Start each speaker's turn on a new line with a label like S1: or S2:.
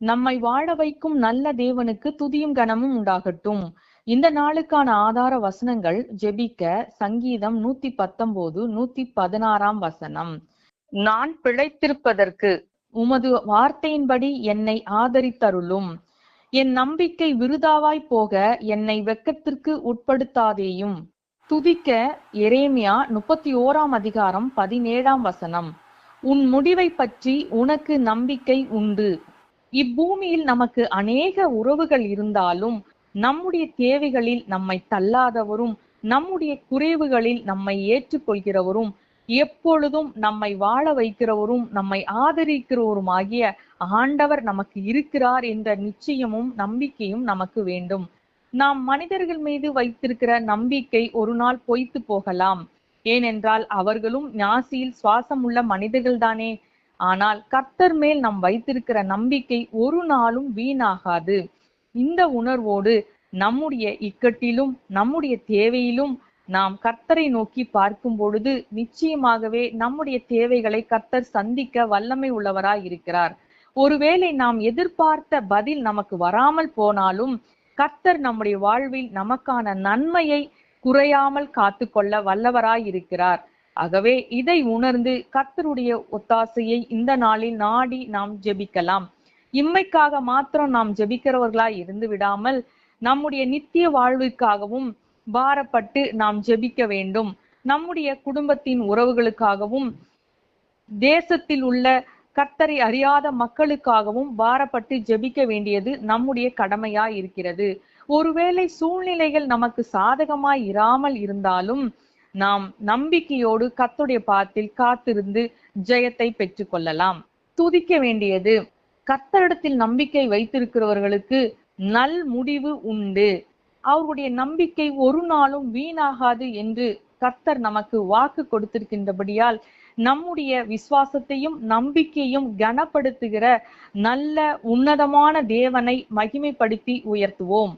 S1: நம்மை வாழ வைக்கும் நல்ல தேவனுக்கு துதியும் கனமும் உண்டாகட்டும். இந்த நாளுக்கான ஆதார வசனங்கள் ஜெபிக்க சங்கீதம் நூத்தி பத்தொன்பது நூத்தி பதினாறாம் வசனம். நான் பிழைத்திருப்பதற்கு உமது வார்த்தையின்படி என்னை ஆதரித்தருளும். என் நம்பிக்கை விருதாவாய் போக என்னை வெக்கத்திற்கு உட்படுத்தாதேயும். துதிக்க எரேமியா முப்பத்தி ஓராம் அதிகாரம் பதினேழாம் வசனம். உன் முடிவை பற்றி உனக்கு நம்பிக்கை உண்டு. இப்பூமியில் நமக்கு அநேக உறவுகள் இருந்தாலும் நம்முடைய தேவைகளில் நம்மை தள்ளாதவரும் நம்முடைய குறைவுகளில் நம்மை ஏற்றுக்கொள்கிறவரும் எப்பொழுதும் நம்மை வாழ வைக்கிறவரும் நம்மை ஆதரிக்கிறவரும் ஆகிய ஆண்டவர் நமக்கு இருக்கிறார் என்ற நிச்சயமும் நம்பிக்கையும் நமக்கு வேண்டும். நாம் மனிதர்கள் மீது வைத்திருக்கிற நம்பிக்கை ஒரு நாள் பொய்த்து போகலாம். ஏனென்றால் அவர்களும் ஞாசியில் சுவாசம் உள்ள மனிதர்கள்தானே. ஆனால் கர்த்தர் மேல் நாம் வைத்திருக்கிற நம்பிக்கை ஒரு நாளும் வீணாகாது. இந்த உணர்வோடு நம்முடைய இக்கட்டிலும் நம்முடைய தேவையிலும் நாம் கர்த்தரை நோக்கி பார்க்கும் பொழுது நிச்சயமாகவே நம்முடைய தேவைகளை கர்த்தர் சந்திக்க வல்லமை உள்ளவராய் இருக்கிறார். ஒருவேளை நாம் எதிர்பார்த்த பதில் நமக்கு வராமல் போனாலும் கர்த்தர் நம்முடைய வாழ்வில் நமக்கான நன்மையை குறையாமல் காத்துக்கொள்ள வல்லவராய் இருக்கிறார். ஆகவே இதை உணர்ந்து கத்தருடைய ஒத்தாசையை இந்த நாளில் நாடி நாம் ஜெபிக்கலாம். இம்மைக்காக மாத்திரம் நாம் ஜெபிக்கிறவர்களாய் இருந்து விடாமல் நம்முடைய நித்திய வாழ்விற்காகவும் பாரப்பட்டு நாம் ஜெபிக்க வேண்டும். நம்முடைய குடும்பத்தின் உறவுகளுக்காகவும் தேசத்தில் உள்ள கர்த்தரை அறியாத மக்களுக்காகவும் பாரப்பட்டு ஜெபிக்க வேண்டியது நம்முடைய கடமையாய் இருக்கிறது. ஒருவேளை சூழ்நிலைகள் நமக்கு சாதகமாய் இராமல் இருந்தாலும் நாம் நம்பிக்கையோடு கத்துடைய பாத்தில் காத்திருந்து ஜெயத்தை பெற்றுக்கொள்ளலாம். துதிக்க வேண்டியது கத்தரிடத்தில் நம்பிக்கை வைத்திருக்கிறவர்களுக்கு நல் முடிவு உண்டு. அவருடைய நம்பிக்கை ஒரு நாளும் வீணாகாது என்று கர்த்தர் நமக்கு வாக்கு கொடுத்திருக்கின்றபடியால் நம்முடைய விசுவாசத்தையும் நம்பிக்கையும் கனப்படுத்துகிற நல்ல உன்னதமான தேவனை மகிமைப்படுத்தி உயர்த்துவோம்.